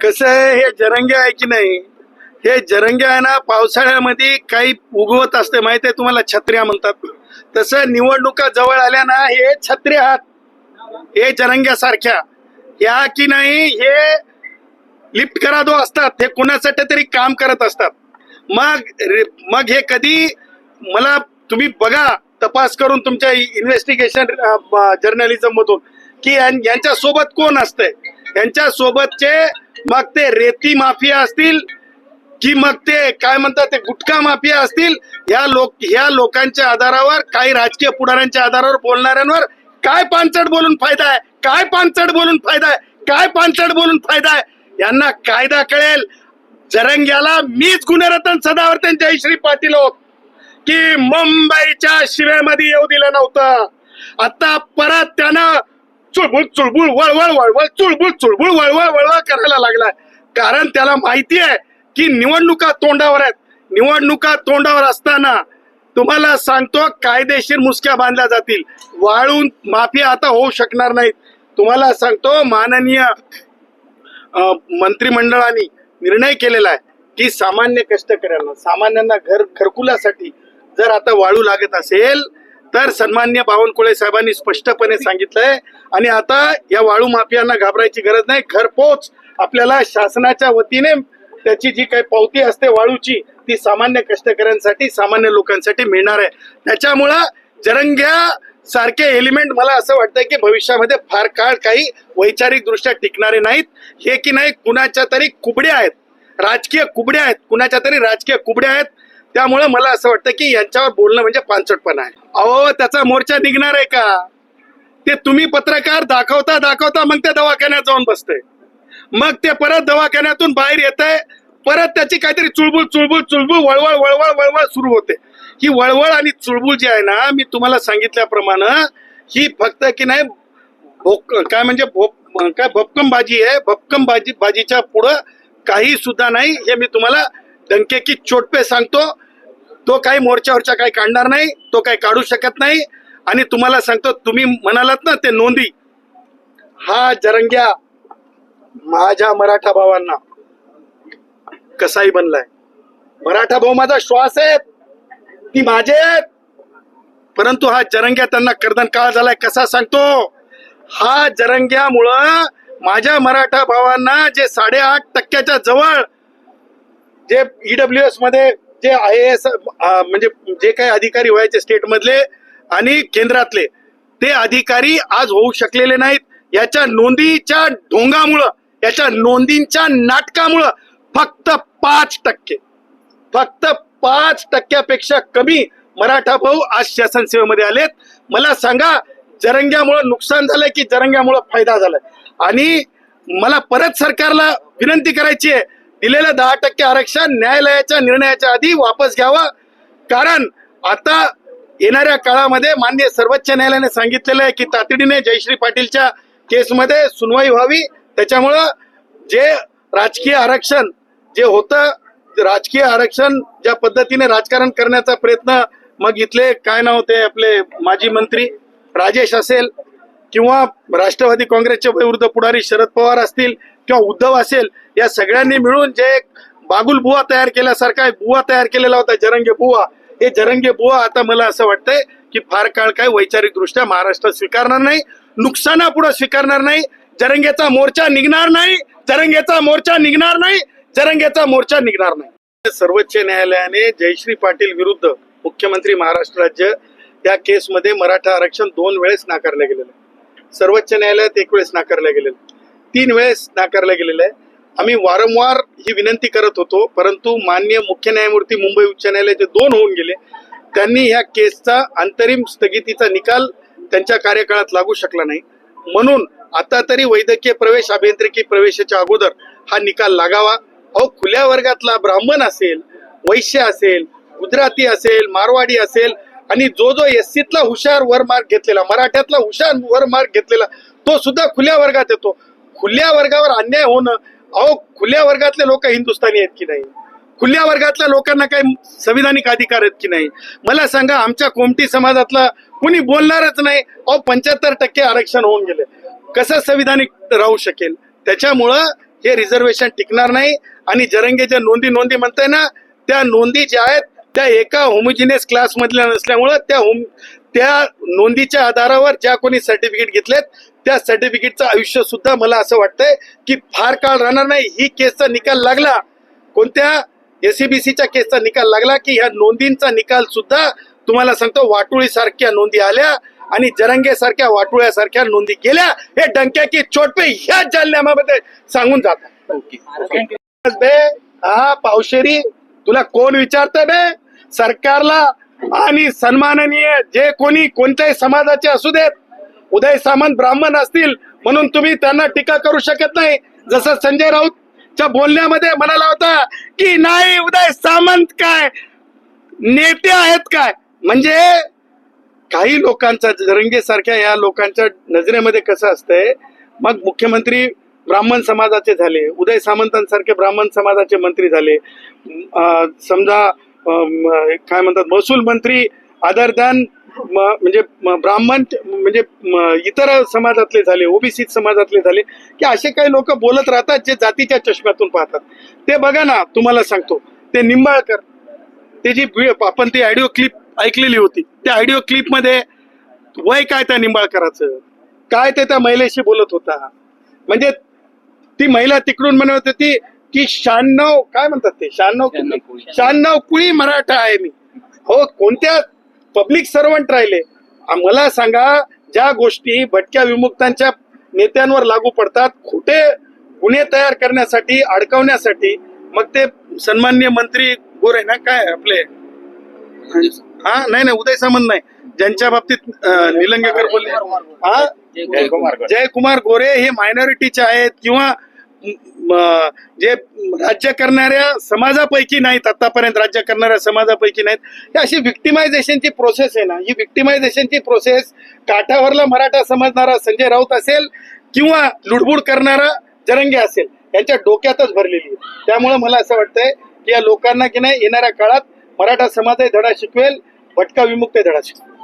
कसं आहे हे जरंगे आहे की नाही? हे जरंगे आहे ना पावसाळ्यामध्ये काही उगवत असते माहिती आहे तुम्हाला? छत्र्या म्हणतात. तसं निवडणुका जवळ आल्या ना हे छत्र्या आहात. हे जरंग्यासारख्या. या की नाही हे लिफ्ट करा दो असतात. हे कोणासाठी तरी काम करत असतात. मग मग हे कधी मला तुम्ही बघा तपास करून तुमच्या इन्व्हेस्टिगेशन जर्नलिझम मधून. की यांच्या सोबत कोण असतंय? यांच्या सोबतचे मग ते रेती माफिया असतील की मग ते काय म्हणतात ते गुटखा माफिया असतील या लोक या लोकांच्या आधारावर काही राजकीय पुढाऱ्यांच्या आधारावर बोलणाऱ्यांवर काय पानचड बोलून फायदा आहे? काय पानचड बोलून फायदा आहे? काय पानचड बोलून फायदा आहे? यांना कायदा कळेल. जरंग्याला मीच गुणरत्न सदावर्तन जयश्री पाटील होत. की मुंबईच्या शिवेमध्ये येऊ दिलं नव्हतं. आता परत त्यानं चुळबुळ चुळबुळ वळवळ वळवळ चुळबुळ चुळबुळ वळवळ वळवळ करायला लागलाय. कारण त्याला माहिती आहे की निवडणुका तोंडावर आहेत. निवडणुका तोंडावर असताना तुम्हाला सांगतो कायदेशीर मुसक्या बांधल्या जातील. वाळून माफिया आता होऊ शकणार नाहीत. तुम्हाला सांगतो माननीय मंत्रिमंडळाने निर्णय केलेला आहे की सामान्य कष्टकऱ्यांना सामान्यांना घर घरकुलासाठी जर आता वाळू लागत असेल तर सन्मान्य बावनकुळे साहेबांनी स्पष्टपणे सांगितलंय. आणि आता या वाळू माफियांना घाबरायची गरज नाही. घरपोच आपल्याला शासनाच्या वतीने त्याची जी काही पावती असते वाळूची ती सामान्य कष्टकऱ्यांसाठी सामान्य लोकांसाठी मिळणार आहे. त्याच्यामुळं जरंग्या सारखे एलिमेंट मला असं वाटतं की भविष्यामध्ये फार काळ काही वैचारिक दृष्ट्या टिकणारे नाहीत. हे की नाही कुणाच्या तरी कुबड्या आहेत. राजकीय कुबड्या आहेत. कुणाच्या तरी राजकीय कुबड्या आहेत. त्यामुळे मला असं वाटतं की यांच्यावर बोलणं म्हणजे पानचटपणा आहे. अहो त्याचा मोर्चा निघणार आहे का? ते तुम्ही पत्रकार दाखवता दाखवता मग त्या दवाखान्यात जाऊन बसते मग ते परत दवाखान्यातून बाहेर येत आहे परत त्याची काहीतरी चुळबुळ चुळबुळ चुळबुळ वळवळ वळवळ वळवळ सुरू होते. ही वळवळ आणि चुळबुळ जी आहे ना मी तुम्हाला सांगितल्याप्रमाणे ही फक्त की नाही भोक काय म्हणजे भोप काय भपकम बाजी आहे. भपकम बाजी बाजीच्या पुढं काही सुद्धा नाही. हे मी तुम्हाला डंके की चोटपे सांगतो. तो काही मोर्चावरच्या काही काढणार नाही तो काही काढू शकत नाही. आणि तुम्हाला सांगतो तुम्ही म्हणालात ना ते नोंदी. हा जरंग्या माझ्या मराठा भावांना कसाही बनलाय? मराठा भाऊ माझा श्वास आहे ती माझे परंतु हा जरंग्या त्यांना कर्दन काळ झालाय कसा सांगतो? हा जरंग्यामुळं माझ्या मराठा भावांना जे साडेआठ टक्क्याच्या जवळ जे ईडब्ल्यू एसमध्ये जे आय एस म्हणजे जे काही अधिकारी व्हायचे स्टेटमधले आणि केंद्रातले ते अधिकारी आज होऊ शकलेले नाहीत. याच्या नोंदीच्या ढोंगामुळं याच्या नोंदींच्या नाटकामुळं फक्त पाच टक्के फक्त पाच टक्क्यापेक्षा कमी मराठा भाऊ आज शासनसेवेमध्ये आलेत. मला सांगा जरंग्यामुळं नुकसान झालंय की जरंग्यामुळं फायदा झालाय? आणि मला परत सरकारला विनंती करायची आहे दिलेलं दहा टक्के आरक्षण न्यायालयाच्या निर्णयाच्या आधी वापस घ्यावं. कारण आता येणाऱ्या काळामध्ये मान्य सर्वोच्च न्यायालयाने सांगितलेलं आहे की तातडीने जयश्री पाटीलच्या केसमध्ये सुनवाई व्हावी. त्याच्यामुळं जे राजकीय आरक्षण जे होतं राजकीय आरक्षण ज्या पद्धतीने राजकारण करण्याचा प्रयत्न मग इथले काय नाव ते आपले माजी मंत्री राजेश असेल किंवा राष्ट्रवादी काँग्रेसचे विरुद्ध पुढारी शरद पवार असतील किंवा उद्धव असेल या सगळ्यांनी मिळून जे एक बागुल बुवा तयार केल्यासारखा बुवा तयार केलेला होता जरंगे बुवा. हे जरंगे बुवा आता मला असं वाटतंय की फार काळ काय वैचारिक दृष्ट्या महाराष्ट्रात स्वीकारणार नाही नुकसानापुढे स्वीकारणार नाही जरंगेचा मोर्चा निघणार नाही जरंगेचा मोर्चा निघणार नाही जरंगेचा मोर्चा निघणार नाही. सर्वोच्च न्यायालयाने जयश्री पाटील विरुद्ध मुख्यमंत्री महाराष्ट्र राज्य या केसमध्ये मराठा आरक्षण दोन वेळेस नाकारलं गेलेलं. सर्वोच्च न्यायालयात एक वेळेस नाकारलं गेलेलं. तीन वेळेस नाकारलं गेलेलं आहे. आम्ही वारंवार ही विनंती करत होतो परंतु मान्य मुख्य न्यायमूर्ती मुंबई उच्च न्यायालयाचे दोन होऊन गेले. त्यांनी ह्या केसचा अंतरिम स्थगितीचा निकाल त्यांच्या कार्यकाळात लागू शकला नाही. म्हणून आता तरी वैद्यकीय प्रवेश अभियांत्रिकी प्रवेशाच्या अगोदर हा निकाल लागावा. अहो खुल्या वर्गातला ब्राह्मण असेल वैश्य असेल गुजराती असेल मारवाडी असेल आणि जो जो एससीतला हुशार वर मार्क घेतलेला मराठ्यातला हुशार वर मार्क घेतलेला तो सुद्धा खुल्या वर्गात येतो. खुल्या वर्गावर अन्याय होणं अहो खुल्या वर्गातले लोक हिंदुस्थानी आहेत की नाही? खुल्या वर्गातल्या लोकांना काही संविधानिक अधिकार आहेत की नाही? मला सांगा आमच्या कोमटी समाजातला कुणी बोलणारच नाही. अहो पंच्याहत्तर टक्के आरक्षण होऊन गेले. कसं संविधानिक राहू शकेल? त्याच्यामुळं हे रिझर्वेशन टिकणार नाही. आणि जरंगे ज्या नोंदी नोंदी म्हणताय ना त्या नोंदी ज्या आहेत त्या एका होमोजिनियस क्लासमधल्या नसल्यामुळं त्या होम त्या नोंदीच्या आधारावर ज्या कोणी सर्टिफिकेट घेतलेत त्या सर्टिफिकेटचं आयुष्य सुद्धा मला असं वाटतंय की फार काळ राहणार नाही. ही केसचा निकाल लागला. कोणत्या एसीबीसीच्या केसचा निकाल लागला की ह्या नोंदींचा निकाल सुद्धा तुम्हाला सांगतो वाटोळी सारख्या नोंदी आल्या आणि जरंगे सारख्या वाटोळ्या सारख्या नोंदी गेल्या. हे डंक्या की चोट पे ह्या जालन्यामध्ये सांगून जातात बे हा पावशेरी तुला कोण विचारतंय बे? सरकारला आणि सन्माननीय जे कोणी कोणत्याही समाजाचे असू देत उदय सामंत ब्राह्मण असतील म्हणून तुम्ही त्यांना टीका करू शकत नाही. जसं संजय राऊतच्या बोलण्यामध्ये म्हणाला होता की नाही उदय सामंत काय? नेते आहेत काय? म्हणजे काही लोकांचा रंगेसारख्या या लोकांच्या नजरेमध्ये कसं असतंय मग मुख्यमंत्री ब्राह्मण समाजाचे झाले उदय सामंतांसारखे ब्राह्मण समाजाचे मंत्री झाले. समजा काय म्हणतात महसूल मंत्री अदर दॅन म्हणजे ब्राह्मण म्हणजे इतर समाजातले झाले ओबीसी समाजातले झाले की असे काही लोक बोलत राहतात जे जातीच्या चष्म्यातून पाहतात. ते बघा ना तुम्हाला सांगतो. ते निंबाळकर ते जी आपण ती ऑडिओ क्लिप ऐकलेली होती त्या ऑडिओ क्लिपमध्ये वय काय त्या निंबाळकराचं? काय ते त्या महिलेशी बोलत होता? म्हणजे ती महिला तिकडून म्हणत होती की शहाण्णव काय म्हणतात ते? शहाण्णव. शहाण्णव कुळी मराठा आहे मी. हो कोणत्या पब्लिक सर्वंट राहिले. मला सांगा ज्या गोष्टी भटक्या विमुक्तांच्या नेत्यांवर लागू पडतात खोटे गुन्हे तयार करण्यासाठी अडकवण्यासाठी मग ते सन्मान्य मंत्री गोरे ना काय आपले? हा नाही नाही उदय सामंत नाही. ज्यांच्या बाबतीत निलंगेकर बोलले. हा? जयकुमार गोरे. हे मायनॉरिटीचे आहेत किंवा जे राज्य करणाऱ्या समाजापैकी नाहीत आतापर्यंत राज्य करणाऱ्या समाजापैकी नाहीत ही अशी विक्टिमायझेशनची प्रोसेस आहे ना. ही विक्टिमायझेशनची प्रोसेस काठावरला मराठा समजणारा संजय राऊत असेल किंवा लुडबुड करणारा जरंगे असेल यांच्या डोक्यातच भरलेली आहे. त्यामुळे मला असं वाटतंय की या लोकांना की नाही येणाऱ्या काळात मराठा समाजही धडा शिकवेल भटका विमुक्त धडा शिकवेल.